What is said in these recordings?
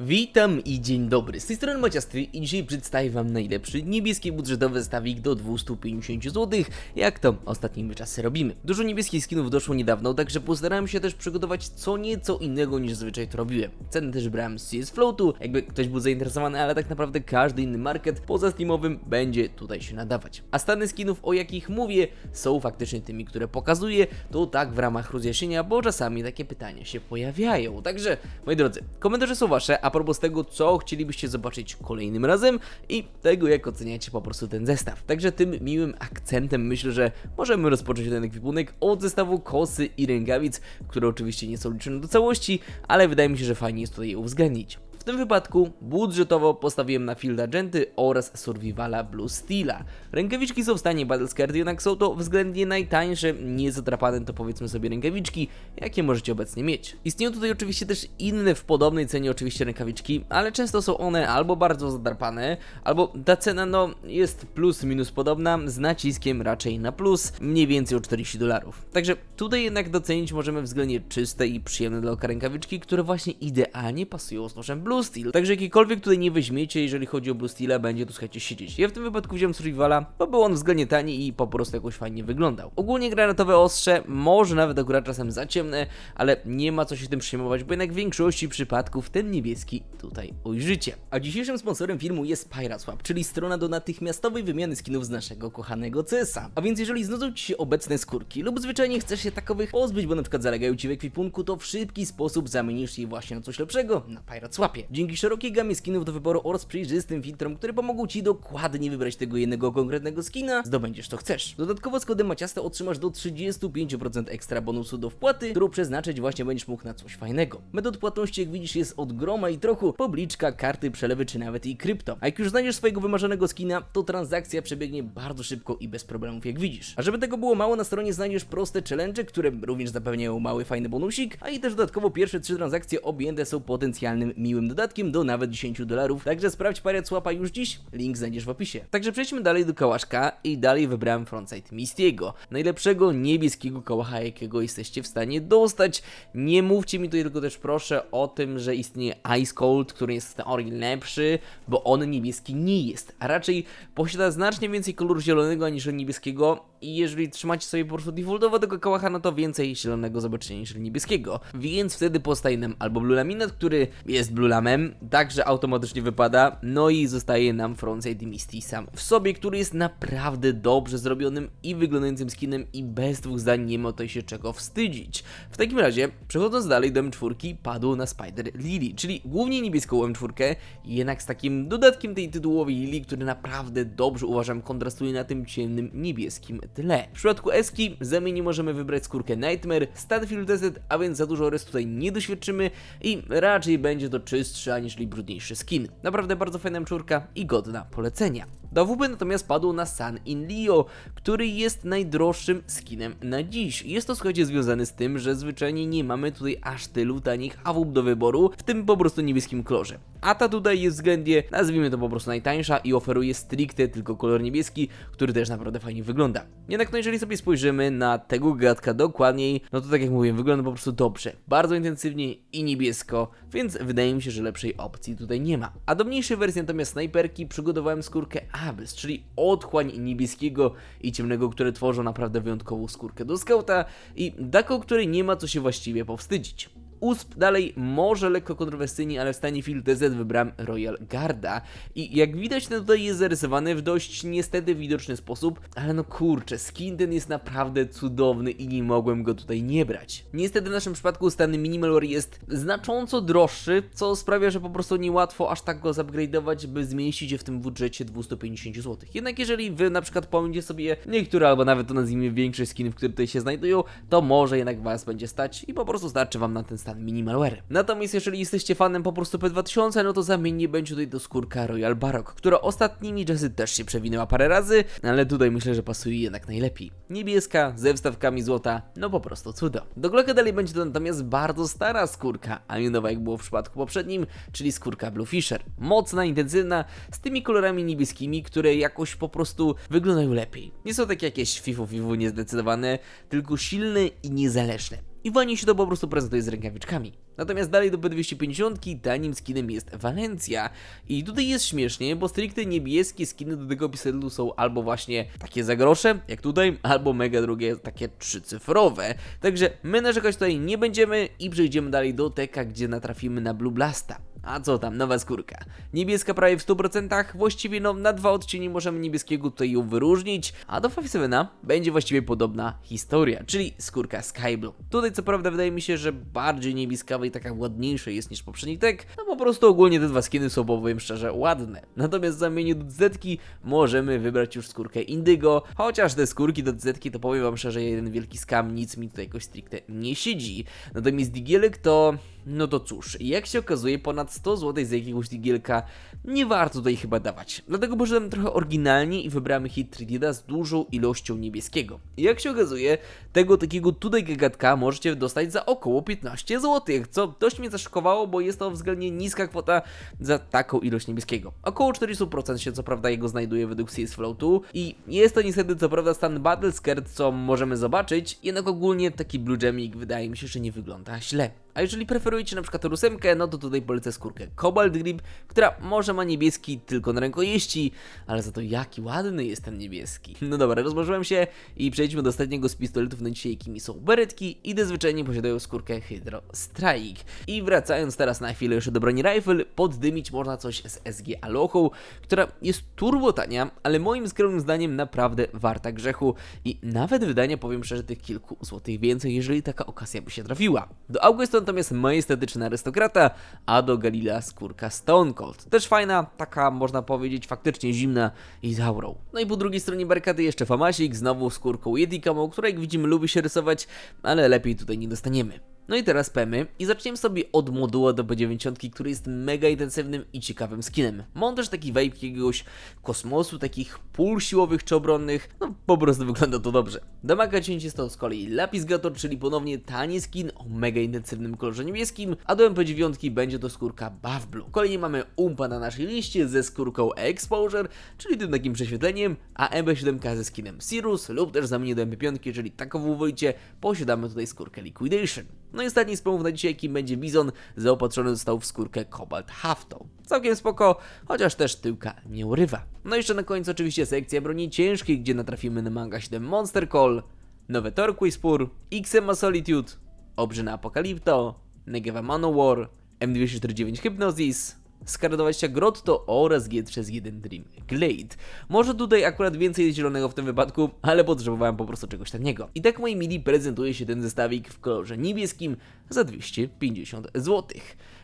Witam i dzień dobry, z tej strony Maciastry i dzisiaj przedstawię wam najlepszy niebieski budżetowy stawik do 250 zł, jak to ostatnimi czasy robimy. Dużo niebieskich skinów doszło niedawno, także postarałem się też przygotować co nieco innego niż zwyczaj to robiłem. Ceny też brałem z CS Floatu, jakby ktoś był zainteresowany, ale tak naprawdę każdy inny market poza Steamowym będzie tutaj się nadawać. A stany skinów, o jakich mówię, są faktycznie tymi, które pokazuję, to tak w ramach rozjaśnienia, bo czasami takie pytania się pojawiają. Także, moi drodzy, komentarze są wasze, a propos tego, co chcielibyście zobaczyć kolejnym razem i tego, jak oceniacie po prostu ten zestaw. Także tym miłym akcentem myślę, że możemy rozpocząć ten ekwipunek od zestawu kosy i rękawic, które oczywiście nie są liczone do całości, ale wydaje mi się, że fajnie jest tutaj je uwzględnić. W tym wypadku budżetowo postawiłem na Field Agenty oraz Survivala Blue Steela. Rękawiczki są w stanie Battlescard, jednak są to względnie najtańsze, niezatrapane to powiedzmy sobie rękawiczki, jakie możecie obecnie mieć. Istnieją tutaj oczywiście też inne w podobnej cenie oczywiście rękawiczki, ale często są one albo bardzo zadrapane, albo ta cena no jest plus minus podobna, z naciskiem raczej na plus, mniej więcej o 40 dolarów. Także tutaj jednak docenić możemy względnie czyste i przyjemne dla oka rękawiczki, które właśnie idealnie pasują z nożem Blue Steel. Także jakikolwiek tutaj nie weźmiecie, jeżeli chodzi o Blue Steela, będzie tu słuchajcie siedzieć. Ja w tym wypadku wziąłem Survivala, bo był on względnie tani i po prostu jakoś fajnie wyglądał. Ogólnie granatowe ostrze, może nawet akurat czasem za ciemne, ale nie ma co się tym przejmować, bo jednak w większości przypadków ten niebieski tutaj ujrzycie. A dzisiejszym sponsorem filmu jest PirateSwap, czyli strona do natychmiastowej wymiany skinów z naszego kochanego CS-a. A więc jeżeli znudzą Ci się obecne skórki lub zwyczajnie chcesz się takowych pozbyć, bo na przykład zalegają Ci w ekwipunku, to w szybki sposób zamienisz je właśnie na coś lepszego na PirateSwapie. Dzięki szerokiej gamie skinów do wyboru oraz przejrzystym filtrom, które pomogą Ci dokładnie wybrać tego jednego konkretnego skina, zdobędziesz to chcesz. Dodatkowo z kodem Maciasta otrzymasz do 35% ekstra bonusu do wpłaty, którą przeznaczyć właśnie będziesz mógł na coś fajnego. Metod płatności jak widzisz jest od groma i trochu, pobliczka, karty, przelewy czy nawet i krypto. A jak już znajdziesz swojego wymarzonego skina, to transakcja przebiegnie bardzo szybko i bez problemów jak widzisz. A żeby tego było mało, na stronie znajdziesz proste challenge, które również zapewniają mały fajny bonusik, a i też dodatkowo pierwsze trzy transakcje objęte są potencjalnym miłym dodatkiem do nawet 10 dolarów. Także sprawdź parę słapa już dziś, link znajdziesz w opisie. Także przejdźmy dalej do kałaszka i dalej wybrałem Frontside Mistiego, najlepszego niebieskiego kałacha, jakiego jesteście w stanie dostać. Nie mówcie mi tutaj tylko też proszę o tym, że istnieje Ice Cold, który jest teorii lepszy, bo on niebieski nie jest, a raczej posiada znacznie więcej koloru zielonego niż niebieskiego i jeżeli trzymacie sobie po prostu defaultowo tego kałacha, no to więcej zielonego zobaczycie niż niebieskiego. Więc wtedy powstaje nam albo Blue Laminat, który jest Blue Lamem, także automatycznie wypada, no i zostaje nam Frontside Misty sam w sobie, który jest naprawdę dobrze zrobionym i wyglądającym skinem i bez dwóch zdań nie ma tutaj się czego wstydzić. W takim razie, przechodząc dalej do M4, padło na Spider Lily, czyli głównie niebieską M4, jednak z takim dodatkiem tej tytułowej Lily, który naprawdę dobrze uważam kontrastuje na tym ciemnym niebieskim tle. W przypadku Eski zamieni możemy wybrać skórkę Nightmare, Stanfield Desert, a więc za dużo rest tutaj nie doświadczymy i raczej będzie to czystszy aniżeli brudniejszy skin. Naprawdę bardzo fajna mczurka i godna polecenia. Do natomiast padł na Sun in Leo, który jest najdroższym skinem na dziś. Jest to słuchajcie związane z tym, że zwyczajnie nie mamy tutaj aż tylu tanich AWP do wyboru, w tym po prostu niebieskim kolorze. A ta tutaj jest względnie, nazwijmy to po prostu najtańsza i oferuje stricte tylko kolor niebieski, który też naprawdę fajnie wygląda. Jednak no jeżeli sobie spojrzymy na tego gadka dokładniej, no to tak jak mówiłem, wygląda po prostu dobrze. Bardzo intensywnie i niebiesko, więc wydaje mi się, że lepszej opcji tutaj nie ma. A do mniejszej wersji natomiast snajperki przygotowałem skórkę Abyss, czyli otchłań niebieskiego i ciemnego, które tworzą naprawdę wyjątkową skórkę do skauta i taką, której nie ma co się właściwie powstydzić. USP dalej może lekko kontrowersyjnie, ale w stanie Field DZ wybrałem Royal Guarda i jak widać ten tutaj jest zarysowany w dość niestety widoczny sposób, ale no kurczę, skin ten jest naprawdę cudowny i nie mogłem go tutaj nie brać. Niestety w naszym przypadku stan Minimalware jest znacząco droższy, co sprawia, że po prostu niełatwo aż tak go zupgrade'ować, by zmieścić się w tym budżecie 250 zł. Jednak jeżeli wy na przykład pomylicie sobie niektóre albo nawet to nazwijmy większość skinów, które tutaj się znajdują, to może jednak was będzie stać i po prostu starczy wam na ten stan Minimalware. Natomiast jeżeli jesteście fanem po prostu P2000, no to zamiennie będzie tutaj do skórka Royal Baroque, która ostatnimi czasy też się przewinęła parę razy, ale tutaj myślę, że pasuje jednak najlepiej. Niebieska, ze wstawkami złota, no po prostu cudo. Do Glocka dalej będzie to natomiast bardzo stara skórka, a nie nowa jak było w przypadku poprzednim, czyli skórka Blue Fisher. Mocna, intensywna, z tymi kolorami niebieskimi, które jakoś po prostu wyglądają lepiej. Nie są takie jakieś fifu fifu niezdecydowane, tylko silne i niezależne. I fajnie się to po prostu prezentuje z rękawiczkami. Natomiast dalej do P250 tanim skinem jest Walencja. I tutaj jest śmiesznie, bo stricte niebieskie skiny do tego piselu są albo właśnie takie za grosze, jak tutaj, albo mega drogie, takie trzycyfrowe. Także my narzekać tutaj nie będziemy i przejdziemy dalej do Teka, gdzie natrafimy na Blue Blasta. A co tam, nowa skórka. Niebieska prawie w 100%, właściwie no na dwa odcienie możemy niebieskiego tutaj ją wyróżnić, a do 5-7 będzie właściwie podobna historia, czyli skórka Skyblue. Tutaj co prawda wydaje mi się, że bardziej niebieskawa i taka ładniejsza jest niż poprzedni tek, no po prostu ogólnie te dwa skiny są, powiem szczerze, ładne. Natomiast w zamieniu do Zetki możemy wybrać już skórkę Indygo, chociaż te skórki do Zetki to powiem wam szczerze, jeden wielki skam, nic mi tutaj jakoś stricte nie siedzi. Natomiast Digielek to... No to cóż, jak się okazuje, ponad 100 zł za jakiegoś digielka nie warto tutaj chyba dawać. Dlatego poszedłem trochę oryginalnie i wybrałem hit Tridida z dużą ilością niebieskiego. Jak się okazuje, tego takiego tutaj gagatka możecie dostać za około 15 zł, co dość mnie zaszokowało, bo jest to względnie niska kwota za taką ilość niebieskiego. Około 40% się co prawda jego znajduje według CS Floatu i jest to niestety co prawda stan Battle Skirt, co możemy zobaczyć, jednak ogólnie taki Blue Gemik wydaje mi się, że nie wygląda źle. A jeżeli preferujecie na przykład ósemkę, no to tutaj polecę skórkę Cobalt Grip, która może ma niebieski tylko na rękojeści, ale za to jaki ładny jest ten niebieski. No dobra, rozmarzyłem się i przejdźmy do ostatniego z pistoletów na dzisiaj, jakimi są beretki i zwyczajnie posiadają skórkę Hydro Strike. I wracając teraz na chwilę jeszcze do broni rifle, poddymić można coś z SG Alochą, która jest turbo tania, ale moim skromnym zdaniem naprawdę warta grzechu i nawet wydania powiem szczerze tych kilku złotych więcej, jeżeli taka okazja by się trafiła. Do Augusta natomiast majestatyczna arystokrata, a do Galila skórka Stone Cold. Też fajna, taka można powiedzieć faktycznie zimna i z aurą. No i po drugiej stronie barykady jeszcze Famasik, znowu skórką Yeti Camo, która jak widzimy lubi się rysować, ale lepiej tutaj nie dostaniemy. No i teraz pemy i zaczniemy sobie od moduła do B90, który jest mega intensywnym i ciekawym skinem. Ma on też taki vibe jakiegoś kosmosu, takich pól siłowych czy obronnych, no po prostu wygląda to dobrze. Do Maka 10 jest to z kolei Lapis Gator, czyli ponownie tani skin o mega intensywnym kolorze niebieskim, a do MP9 będzie to skórka Buff Blue. Kolejnie mamy Umpa na naszej liście ze skórką Exposure, czyli tym takim prześwietleniem, a MP7 ze skinem Cirrus lub też zamienię do MP5, czyli takową wolicie, posiadamy tutaj skórkę Liquidation. No i ostatni z pomów na dzisiaj, jakim będzie Bizon, zaopatrzony został w skórkę Cobalt Haftow. Całkiem spoko, chociaż też tyłka nie urywa. No i jeszcze na końcu oczywiście sekcja broni ciężkiej, gdzie natrafimy na manga 7 Monster Call, nowe Turquoise Spur, XMA Solitude, Obrzyna Apokalipto, Negeva Manowar, M249 Hypnosis, 20 Grotto oraz G31 Dream Glade. Może tutaj akurat więcej zielonego w tym wypadku, ale potrzebowałem po prostu czegoś taniego. I tak moi mili prezentuje się ten zestawik w kolorze niebieskim za 250 zł.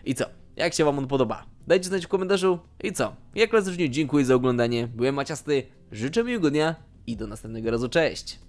I co? Jak się wam on podoba? Dajcie znać w komentarzu. I co? Jak klasycznie dziękuję za oglądanie. Byłem Maciasty, życzę miłego dnia i do następnego razu. Cześć!